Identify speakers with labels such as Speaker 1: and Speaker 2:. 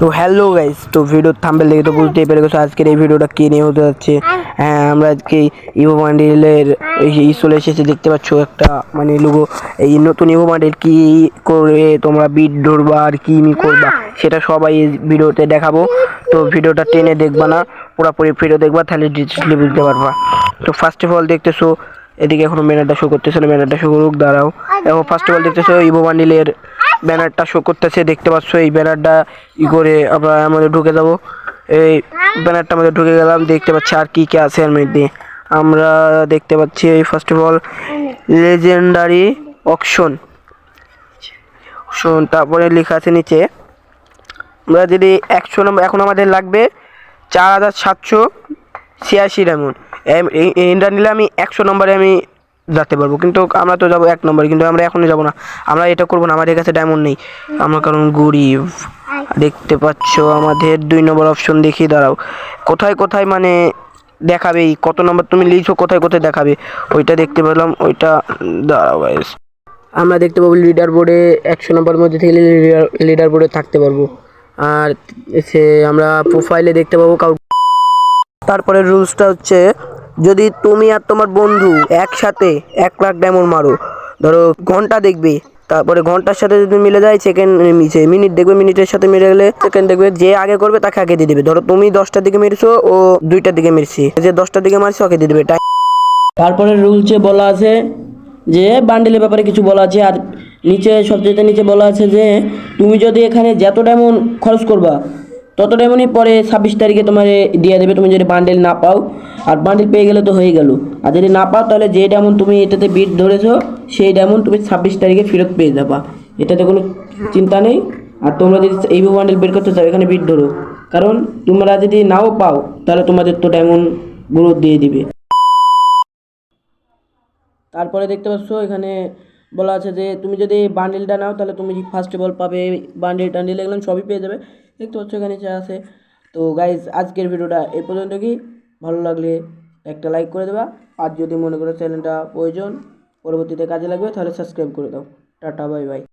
Speaker 1: তো hello guys তো video thumbnail দেখে তো বুঝতেই পেরে গেছো আজকের এই ভিডিওটা কে নিয়ে হতে যাচ্ছে। হ্যাঁ আমরা আজকে ইভো বান্ডিলের এই চলে এসেছে, দেখতে পাচ্ছ একটা মানে লোগো এই নতুন ইভো বান্ডিল কি করে তোমরা বিট ধরবা আর কি মি করবা, সেটা সবাই এই ভিডিওতে দেখাবো। তো ভিডিওটা টেনে দেখবা না, পুরোপুরি ভিডিও দেখবা, তাহলে ডিটেলসলি বুঝতে পারবা। তো ফার্স্ট অফ অল দেখতেছো, এদিকে এখনও ব্যানারটা শো করতেছে না ব্যানারটা শো করুক, দাঁড়াও। এখন ফার্স্ট অফ অল দেখতেছো ইভো বান্ডিলের ব্যানারটা শো করতেছে, দেখতে পাচ্ছ, এই ব্যানারটা ই করে আমরা আমাদের ঢুকে যাব। এই ব্যানারটা আমাদের ঢুকে গেলাম, দেখতে পাচ্ছি আর কি কি আছে এর মধ্যে। আমরা দেখতে পাচ্ছি, এই first of all legendary auction শোন তারপরে লেখা আছে নিচে, আমরা যদি একশো নম্বর এখন আমাদের লাগবে চার হাজার সাতশো ছিয়াশি ডায়মন্ড এটা নিলে আমি একশো নম্বরে আমি যেতে পারব। কিন্তু আমরা তো যাব এক নম্বরে, কিন্তু আমরা এখনই যাব না। আমরা এটা করব না, আমাদের কাছে ডায়মন্ড নেই। আমরা কারণ গরিব। দেখতে পাচ্ছ আমাদের দুই নম্বর অপশন দেখিয়ে দাঁড়াও। কোথায় কোথায় মানে দেখাবে এই কত নম্বর তুমি লিখছো, কোথায় কোথায় দেখাবে? ওইটা দেখতে পেলাম, ওইটা দাঁড়াও গাইস আমরা দেখতে পাবো লিডার বোর্ডে একশো নম্বরের মধ্যে থেকে লিডার বোর্ডে থাকতে পারব। আর সে আমরা প্রোফাইলে দেখতে পাবো কাউ তারপরে রুলসটা হচ্ছে যদি তুমি আর তোমার বন্ধু একসাথে এক লাখ ডায়মন্ড মারো, ধরো ঘণ্টা দেখবে, তারপরে ঘণ্টার সাথে যদি মিলে যায় সেকেন্ড মিনিট দেখবে মিনিটের সাথে মিলে গেলে সেকেন্ড দেখবে যে আগে করবে তাকে আগে দিয়ে দেবে। ধরো তুমি দশটার দিকে মেরেছো, ও দুইটার দিকে মেরেছি, যে দশটার দিকে মারছে ওকে দিয়ে দেবে।
Speaker 2: তারপরে রুলসে বলা আছে, যে বান্ডেলের ব্যাপারে কিছু বলা আছে, আর নিচে সবচেয়ে নিচে বলা আছে যে, তুমি যদি এখানে যত ডায়মন্ড খরচ করবা তত ডায়মন্ডই পরে ছাব্বিশ তারিখে তোমার দিয়ে দেবে, তুমি যদি বান্ডেল না পাও। আর বান্ডেল পেয়ে গেলে তো হয়ে গেল। আর যদি না পাও, তাহলে যে ডায়মন্ড তুমি এটাতে বিট ধরেছো, সেই ডায়মন্ড তুমি ছাব্বিশ তারিখে ফেরত পেয়ে যাবা। এটাতে কোনো চিন্তা নেই। আর তোমরা যদি এই বান্ডেল বের করতে চাও, এখানে বিট ধরো। কারণ তোমরা যদি নাও পাও, তাহলে তোমাদের তো ডায়মন্ড গ্রোথ দিয়ে দিবে। তারপরে দেখতে পাচ্ছ, এখানে বলা আছে যে তুমি যদি বান্ডিলটা নাও, তাহলে তুমি ফার্স্ট অফ অল পাবে বান্ডিল টান্ডিল এগুলো সবই পেয়ে যাবে। দেখতে পাচ্ছ এখানে যা আছে। তো গাইজ আজকের ভিডিওটা এ পর্যন্ত কি? ভালো লাগলে একটা লাইক করে দেবা। আর যদি মনে করো চ্যানেলটা প্রয়োজন, পরবর্তীতে কাজে লাগবে, তাহলে সাবস্ক্রাইব করে দাও। Tata bye bye